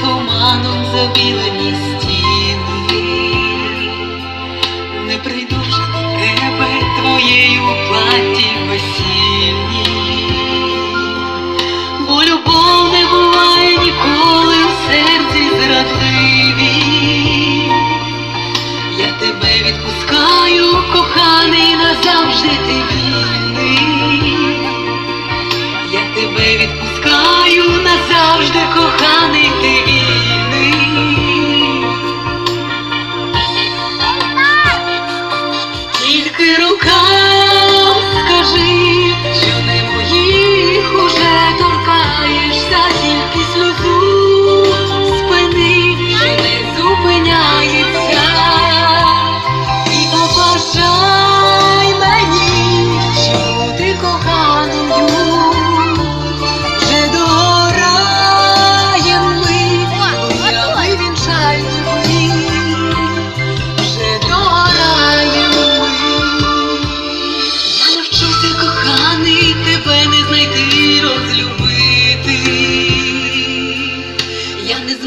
туманом забілені стіни, не прийду вже до тебе твоєю у платі весільні, бо любов не буває ніколи в серці зрадливій. Я тебе відпускаю, коханий, назавжди ти вільний. Я тебе відпускаю назавжди,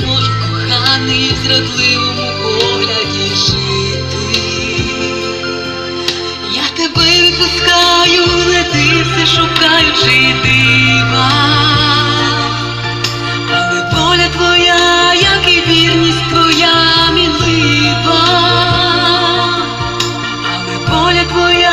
зможу коханий в зрадливому погляді жити. Я тебе відпускаю, лети все шукаючи дива, але твоя, як і вірність твоя мінлива, але воля твоя.